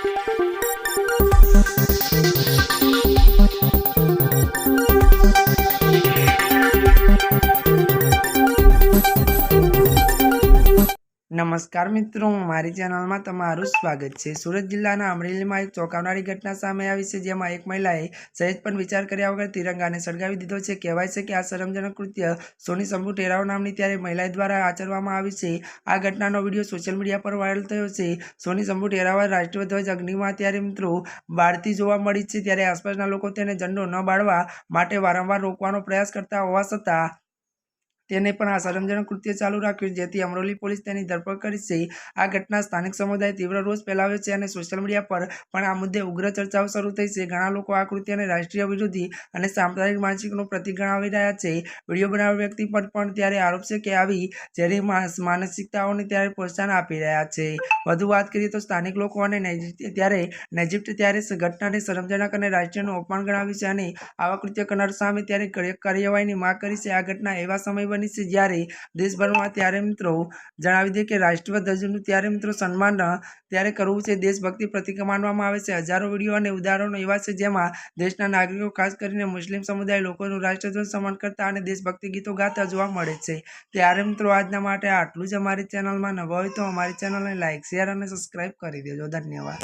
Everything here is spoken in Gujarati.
Thank you. નમસ્કાર મિત્રો, મારી ચેનલમાં તમારું સ્વાગત છે. સુરત જિલ્લાના અમરેલીમાં એક ચોંકાવનારી ઘટના સામે આવી છે, જેમાં એક મહિલાએ સહેજ પણ વિચાર કર્યા વગર તિરંગાને સળગાવી દીધો છે. કહેવાય છે કે આ શરમજનક કૃત્ય સોની શંભુ ટેરાવ નામની ત્યારે મહિલા દ્વારા આચરવામાં આવી છે. આ ઘટનાનો વીડિયો સોશિયલ મીડિયા પર વાયરલ થયો છે. સોની શંભુ ટેરાવા રાષ્ટ્રીય ધ્વજ અગ્નિમાં ત્યારે મિત્રો બાળતી જોવા મળી છે, ત્યારે આસપાસના લોકો તેને ઝંડો ન બાળવા માટે વારંવાર રોકવાનો પ્રયાસ કરતા હોવા છતાં તેને પણ આ શરમજનક કૃત્ય ચાલુ રાખ્યું જેથી અમરોલી પોલીસ તેની ધરપકડ કરી છે. આ ઘટના સ્થાનિક સમુદાય તીવ્ર રોષ ફેલાવ્યો છે અને સોશિયલ મીડિયા પર પણ આ મુદ્દે ઉગ્ર ચર્ચાઓ શરૂ થઈ છે. ઘણા લોકો આ કૃત્યને રાષ્ટ્રીય વિરોધી અને સાંપ્રદાયિક માનસિકનું પ્રતિક ગણાવી રહ્યા છે. વીડિયો બનાવનાર વ્યક્તિ પર પણ ત્યારે આરોપ છે કે આવી ઝેરી માનસિકતાઓને ત્યારે પ્રોત્સાહન આપી રહ્યા છે. વધુ વાત કરીએ તો સ્થાનિક લોકો અને ત્યારે નજીક ત્યારે ઘટનાને શરમજનક અને રાષ્ટ્રીયનું અપમાન ગણાવ્યું છે અને આવા કૃત્ય કરનાર સામે ત્યારે કાર્યવાહીની માંગ કરી છે. આ ઘટના એવા સમય બની છે જ્યારે દેશભરમાં ત્યારે મિત્રો જણાવી દે કે રાષ્ટ્રીય ધ્વજનું ત્યારે મિત્રો સન્માન, ત્યારે કરવું છે દેશભક્તિ પ્રતિક માનવામાં આવે છે. હજારો વીડિયો અને ઉદાહરણો એવા છે જેમાં દેશના નાગરિકો, ખાસ કરીને મુસ્લિમ સમુદાય, લોકોનું રાષ્ટ્રધ્વજ સન્માન કરતા અને દેશભક્તિ ગીતો ગાતા જોવા મળે છે. ત્યારે મિત્રો આજના માટે આટલું જ અમારી ચેનલમાં નવા હોય તો અમારી ચેનલને લાઇક શેર અને સબસ્ક્રાઇબ કરી દેજો. ધન્યવાદ.